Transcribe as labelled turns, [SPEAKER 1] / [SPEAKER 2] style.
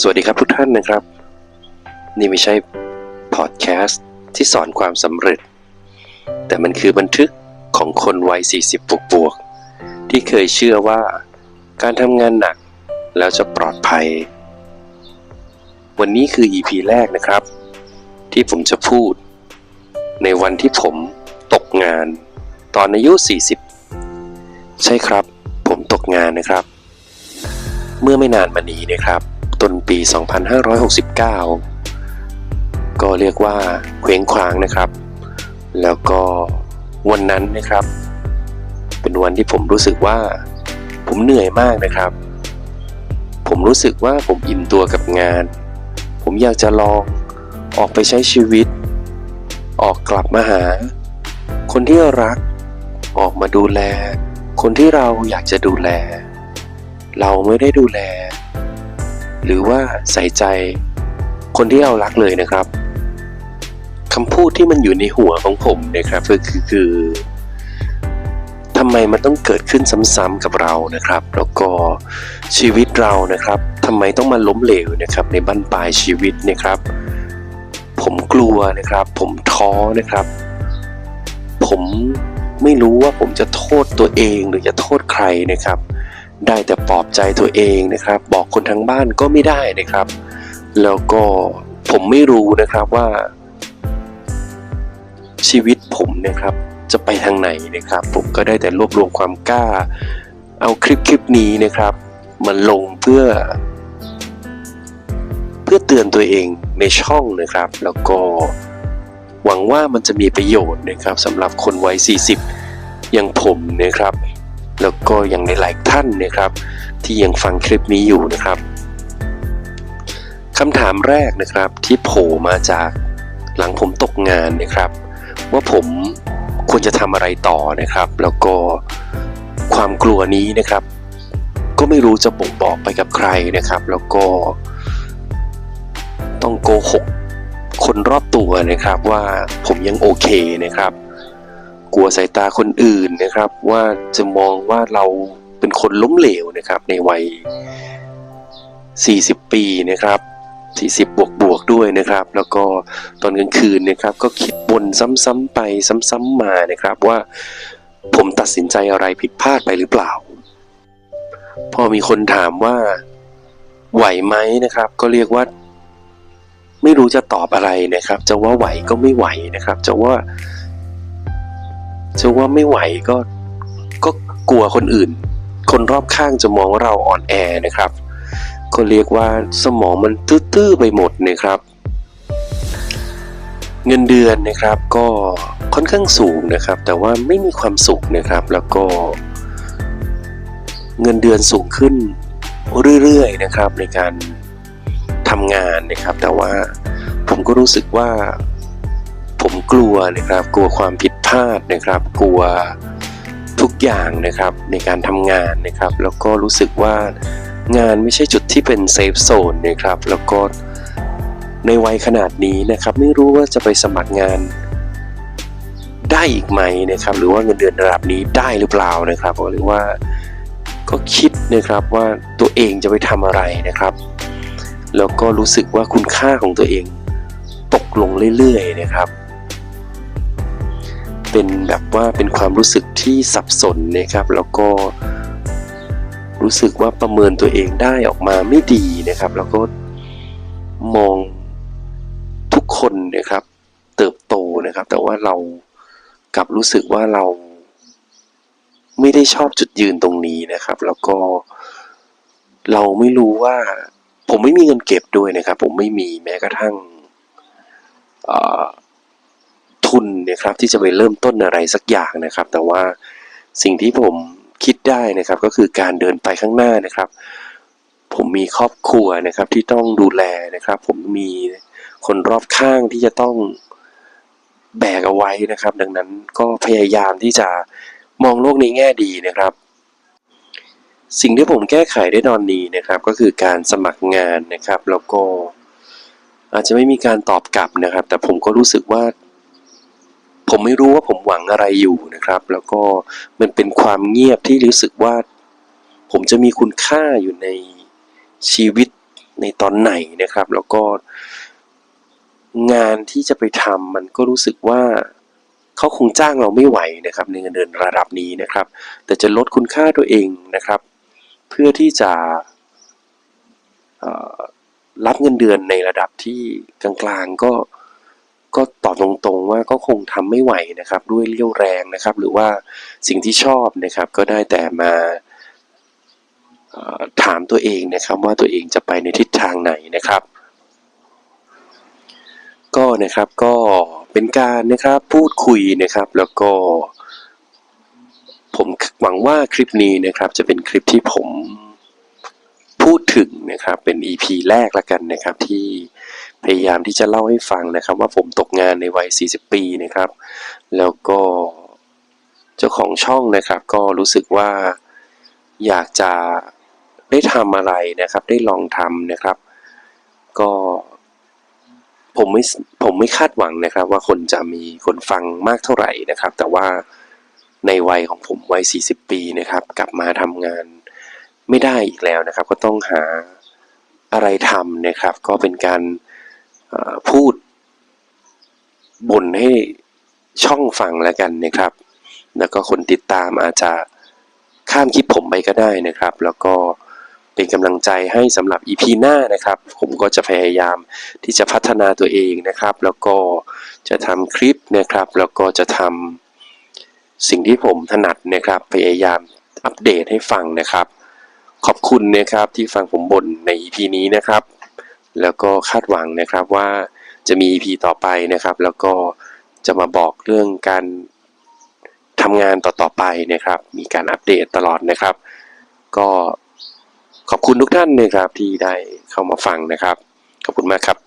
[SPEAKER 1] สวัสดีครับทุกท่านนะครับ นี่ไม่ใช่พอดแคสต์ที่สอนความสำเร็จ แต่มันคือบันทึกของคนวัย 40 บวกบวกๆที่เคยเชื่อว่าการทำงานหนักแล้วจะปลอดภัย วันนี้คือ EP แรกนะครับ ที่ผมจะพูด ในวันที่ผมตกงาน ตอนอายุ 40 ใช่ครับ ผมตกงานนะครับ เมื่อไม่นานมานี้นะครับ ต้นปี 2569 ก็เรียกว่าเคว้งคว้างนะครับ แล้วก็วันนั้นนะครับ เป็นวันที่ผมรู้สึกว่า ผมเหนื่อยมากนะครับ ผมรู้สึกว่าผมอิ่มตัวกับงาน ผมอยากจะลองออกไปใช้ชีวิต ออกกลับมาหา คนที่รักออกมาดูแล คนที่เราอยากจะดูแล เราไม่ได้ดูแล หรือว่าใส่ใจคนที่เรารักเลยนะครับคำพูดที่มันอยู่ในหัวของผมนะครับก็คือคือทำไมมันต้องเกิดขึ้นซ้ำๆกับเรานะครับ แล้วก็ชีวิตเรานะครับทำไมต้องมาล้มเหลวนะครับ ในบั้นปลายชีวิตนะครับ ผมกลัวนะครับ ผมท้อนะครับ ผมไม่รู้ว่าผมจะโทษตัวเองหรือจะโทษใครนะครับ ได้แต่ปลอบใจตัวเองนะครับ บอกคนทั้งบ้านก็ไม่ได้นะครับ แล้วก็ผมไม่รู้นะครับว่า ชีวิตผมนะครับ จะไปทางไหนนะครับ ผมก็ได้แต่รวบรวมความกล้า เอาคลิปคลิปนี้นะครับมาลงเพื่อ เพื่อเตือนตัวเองในช่องนะครับ แล้วก็หวังว่ามันจะมีประโยชน์นะครับสำหรับคนวัย40อย่างผมนะครับ แล้วก็อย่างในหลายท่านนะครับ ที่ยังฟังคลิปนี้อยู่นะครับคำถามแรกนะครับที่โผล่มาจากหลังผมตกงานนะครับ ว่าผมควรจะทำอะไรต่อนะครับ แล้วก็ความกลัวนี้นะครับ ก็ไม่รู้จะบ่งบอกไปกับใครนะครับ แล้วก็ต้องโกหกคนรอบตัวนะครับว่าผมยังโอเคนะครับ กลัวสายตาคนอื่นนะครับ ว่าจะมองว่าเราเป็นคนล้มเหลวนะครับ ในวัย 40 ปีนะครับ40 บวกบวกด้วยนะครับ แล้วก็ตอนกลางคืนนะครับ ก็คิดวนซ้ำๆไปซ้ำๆมานะครับว่าผมตัดสินใจอะไรผิดพลาดไปหรือเปล่า พอมีคนถามว่าไหวไหมนะครับ ก็เรียกว่า ไม่รู้จะตอบอะไรนะครับ จะว่าไหวก็ไม่ไหวนะครับ จะว่า จะว่าไม่ไหวก็ก็กลัวคนอื่น คนรอบข้างจะมองว่าเราอ่อนแอนะครับ ก็เรียกว่าสมองมันตื้อๆไปหมดนะครับ เงินเดือนนะครับก็ค่อนข้างสูงนะครับ แต่ว่าไม่มีความสุขนะครับ แล้วก็ เงินเดือนสูงขึ้นเรื่อยๆนะครับในการทำงานนะครับ แต่ว่าผมก็รู้สึกว่าผมกลัวนะครับ กลัวความผิด พลาดนะครับ กลัวทุกอย่างนะครับในการทำงานนะครับ แล้วก็รู้สึกว่างานไม่ใช่จุดที่เป็นเซฟโซนนะครับ แล้วก็ในวัยขนาดนี้นะครับ ไม่รู้ว่าจะไปสมัครงานได้อีกไหมนะครับ หรือว่าเงินเดือนระดับนี้ได้หรือเปล่านะครับหรือว่าก็คิดนะครับว่าตัวเองจะไปทำอะไรนะครับ แล้วก็รู้สึกว่าคุณค่าของตัวเองตกลงเรื่อยๆนะครับ เป็นแบบว่าเป็นความรู้สึกที่สับสนนะครับ แล้วก็รู้สึกว่าประเมินตัวเองได้ออกมาไม่ดีนะครับ แล้วก็มองทุกคนนะครับ เติบโตนะครับ แต่ว่าเรากลับรู้สึกว่าเรา ไม่ได้ชอบจุดยืนตรงนี้นะครับ แล้วก็เราไม่รู้ว่า ผมไม่มีเงินเก็บด้วยนะครับ ผมไม่มีแม้กระทั่งอ่อ ทุนนะครับที่จะไปเริ่มต้นอะไรสักอย่างนะครับ แต่ว่าสิ่งที่ผมคิดได้นะครับก็คือการเดินไปข้างหน้านะครับ ผมมีครอบครัวนะครับที่ต้องดูแลนะครับ ผมมีคนรอบข้างที่จะต้องแบกเอาไว้นะครับ ดังนั้นก็พยายามที่จะมองโลกในแง่ดีนะครับ สิ่งที่ผมแก้ไขได้ตอนนี้นะครับ ก็คือการสมัครงานนะครับ แล้วก็อาจจะไม่มีการตอบกลับนะครับ แต่ผมก็รู้สึกว่า ผมไม่รู้ว่าผมหวังอะไรอยู่นะครับ แล้วก็มันเป็นความเงียบที่รู้สึกว่า ผมจะมีคุณค่าอยู่ในชีวิตในตอนไหนนะครับ แล้วก็งานที่จะไปทำมันก็รู้สึกว่าเขาคงจ้างเราไม่ไหวนะครับในเงินเดือนระดับนี้นะครับ แต่จะลดคุณค่าตัวเองนะครับ เพื่อที่จะรับเงินเดือนในระดับที่กลางๆก็ ก็ตอบตรงๆว่าก็คงทำไม่ไหวนะครับ ด้วยเรี่ยวแรงนะครับ หรือว่าสิ่งที่ชอบนะครับ ก็ได้แต่มาถามตัวเองนะครับว่าตัวเองจะไปในทิศทางไหนนะครับ ก็นะครับก็เป็นการนะครับพูดคุยนะครับ แล้วก็ผมหวังว่าคลิปนี้นะครับ จะเป็นคลิปที่ผม พูดถึงนะครับเป็น EP แรกละกันนะครับ ที่พยายามที่จะเล่าให้ฟังนะครับ ว่าผมตกงานในวัย 40 ปีนะครับ แล้วก็เจ้าของช่องนะครับ ก็รู้สึกว่าอยากจะได้ทำอะไรนะครับ ได้ลองทำนะครับ ก็ผมไม่ผมไม่คาดหวังนะครับ ว่าคนจะมีคนฟังมากเท่าไหร่นะครับ แต่ว่าในวัยของผมวัย 40 ปีนะครับ กลับมาทำงาน ไม่ได้อีกแล้วนะครับ ก็ต้องหาอะไรทำนะครับ ก็เป็นการพูดบ่นให้ช่องฟังแล้วกันนะครับ แล้วก็คนติดตามอาจจะข้ามคลิปผมไปก็ได้นะครับ แล้วก็เป็นกำลังใจให้สำหรับ EP หน้านะครับ ผมก็จะพยายามที่จะพัฒนาตัวเองนะครับ แล้วก็จะทำคลิปนะครับ แล้วก็จะทำสิ่งที่ผมถนัดนะครับ พยายามอัปเดตให้ฟังนะครับ ขอบคุณนะครับที่ฟังผมบ่นใน EP นี้นะครับ แล้วก็คาดหวังนะครับว่าจะมี EP ต่อไปนะครับ แล้วก็จะมาบอกเรื่องการทำงานต่อๆไปนะครับ มีการอัปเดตตลอดนะครับ ก็ขอบคุณทุกท่านนะครับที่ได้เข้ามาฟังนะครับ ขอบคุณมากครับ